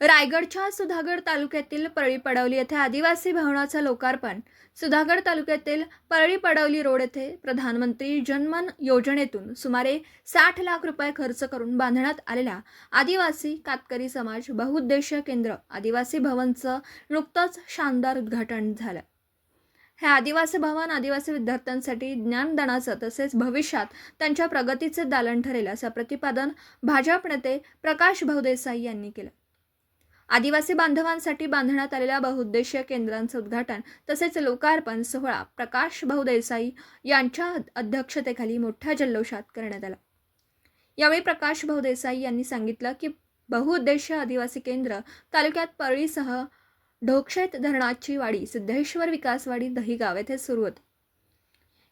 रायगडच्या सुधागड तालुक्यातील परळी पडवली येथे आदिवासी भवनाचं लोकार्पण. सुधागड तालुक्यातील परळी पडवली रोड येथे प्रधानमंत्री जनमन योजनेतून सुमारे साठ लाख रुपये खर्च करून बांधण्यात आलेल्या आदिवासी कातकरी समाज बहुउद्देशीय केंद्र आदिवासी भवनचं नुकतंच शानदार उद्घाटन झालं. हे आदिवासी भवन आदिवासी विद्यार्थ्यांसाठी ज्ञानदानाचं तसेच भविष्यात त्यांच्या प्रगतीचे दालन ठरेल असं प्रतिपादन भाजप नेते प्रकाश भाऊदेसाई यांनी केलं. आदिवासी बांधवांसाठी बांधण्यात आलेल्या बहुउद्देशीय केंद्रांचं उद्घाटन तसेच लोकार्पण सोहळा प्रकाश भाऊ देसाई यांच्या अध्यक्षतेखाली मोठ्या जल्लोषात करण्यात आला. यावेळी प्रकाश भाऊ देसाई यांनी सांगितलं की बहुउद्देशीय आदिवासी केंद्र तालुक्यात परळीसह ढोकशेत धरणाची वाडी सिद्धेश्वर विकासवाडी दहीगाव येथे सुरू होते.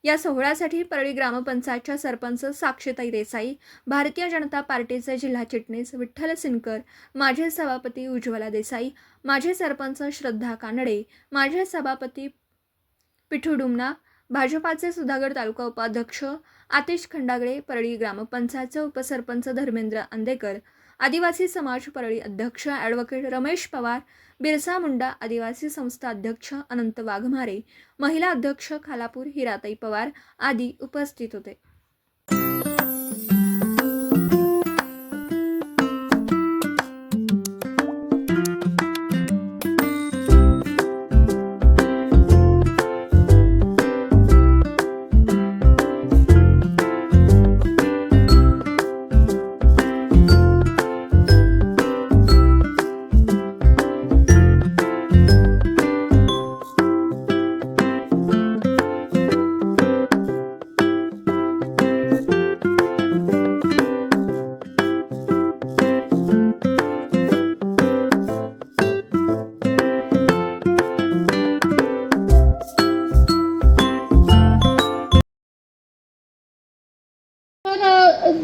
या सोहळ्यासाठी परळी ग्रामपंचायतच्या सरपंच साक्षीताई देसाई भारतीय जनता पार्टीचे जिल्हा चिटणीस विठ्ठल सिनकर माझे सभापती उज्ज्वला देसाई माझे सरपंच श्रद्धा कानडे माझे सभापती पिठू डुमना भाजपाचे सुधागड तालुका उपाध्यक्ष आतिश खंडागळे परळी ग्रामपंचायतचे उपसरपंच धर्मेंद्र अंदेकर आदिवासी समाज परळी अध्यक्ष ॲडव्होकेट रमेश पवार बिरसा मुंडा आदिवासी संस्था अध्यक्ष अनंत वाघमारे महिला अध्यक्ष खालापूर हिराताई पवार आदी उपस्थित होते.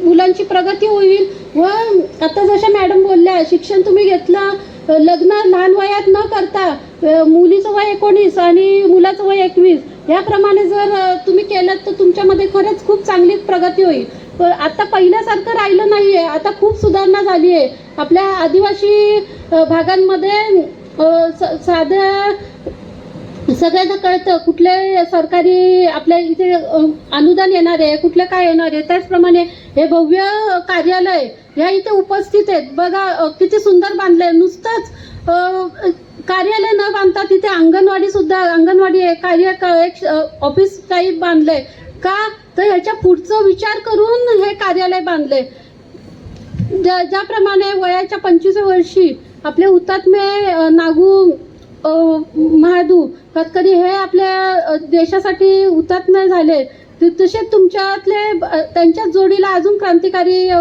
मुलांची प्रगती होईल व आता जशा मॅडम बोलल्या शिक्षण तुम्ही घेतलं लग्न लहान वयात न करता मुलीचं वय एकोणीस आणि मुलाचं वय एकवीस याप्रमाणे जर तुम्ही केलं तर तुमच्यामध्ये खरंच खूप चांगली प्रगती होईल. पण आता पहिल्यासारखं राहिलं नाही आहे आता खूप सुधारणा झाली आहे आपल्या आदिवासी भागांमध्ये साध्या स- साधं सगळ्यांना कळतं कुठले सरकारी आपल्या इथे अनुदान येणार आहे कुठलं काय येणार आहे. त्याचप्रमाणे हे भव्य कार्यालय ह्या इथे उपस्थित आहेत. बघा किती सुंदर बांधलंय. नुसतंच कार्यालय न बांधता तिथे अंगणवाडी सुद्धा अंगणवाडी आहे कार्य एक ऑफिस टाईप बांधलंय. का? तर ह्याच्या पुढचं विचार करून हे कार्यालय बांधले ज्या ज्याप्रमाणे वयाच्या पंचवीस वर्षी आपले हुतात्मे नागू महादू कतकरी हे आपल्या देशासाठी हुतात्मे झाले तसेच तसे तुमच्यातले त्यांच्याच जोडीला अजून क्रांतिकारी अ,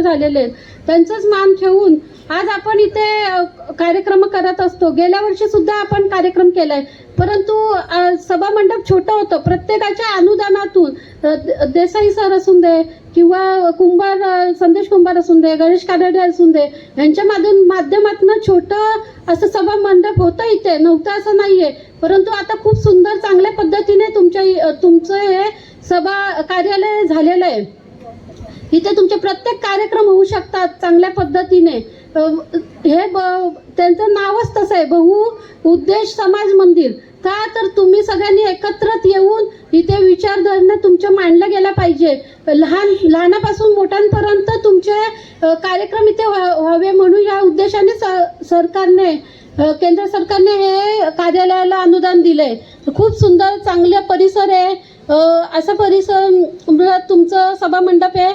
झालेले आहेत. त्यांचंच मान ठेवून आज आपण इथे कार्यक्रम करत असतो. गेल्या वर्षी सुद्धा आपण कार्यक्रम केलाय. परंतु सभा सभामंडप छोटं होतं. प्रत्येकाच्या अनुदानातून देसाई सर असून दे किंवा कुंभार संदेश कुंभार असून दे गणेश कानडे असून दे यांच्या माध्यम माध्यमातून छोटं असं सभा मंडप होतं इथे. नव्हतं असं नाहीये. परंतु आता खूप सुंदर चांगल्या पद्धतीने तुमच्या तुमचं हे सभा कार्यालय झालेलं आहे. इथे तुमचे प्रत्येक कार्यक्रम होऊ शकतात चांगल्या पद्धतीने. हे ब- त्यांचं नावच तसं आहे बहु उद्देश समाज मंदिर. का तर तुम्ही सगळ्यांनी एकत्रित येऊन इथे विचारधारणा तुमच्या मांडल्या गेल्या पाहिजे. लहान लहानापासून मोठ्यांपर्यंत तुमचे कार्यक्रम इथे व्हा- व्हावे म्हणून या उद्देशाने स- सरकारने केंद्र सरकारने हे कार्यालयाला अनुदान दिले खूप सुंदर चांगले परिसर आहे. असा परिसर तुमचं सभा मंडप आहे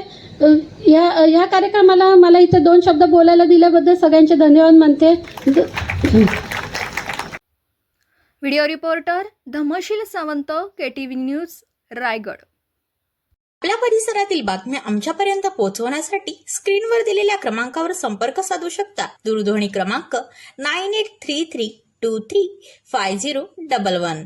ह्या ह्या कार्यक्रमाला मला इथे दोन शब्द बोलायला दिल्याबद्दल सगळ्यांचे धन्यवाद मानते. Video reporter Dhamsheel Sawant K T V news Raigad. आपल्या परिसरातील बातम्या आमच्यापर्यंत पोहोचवण्यासाठी स्क्रीनवर दिलेल्या क्रमांकावर संपर्क साधू शकता. दूरध्वनी क्रमांक nine eight three three two three five zero double one.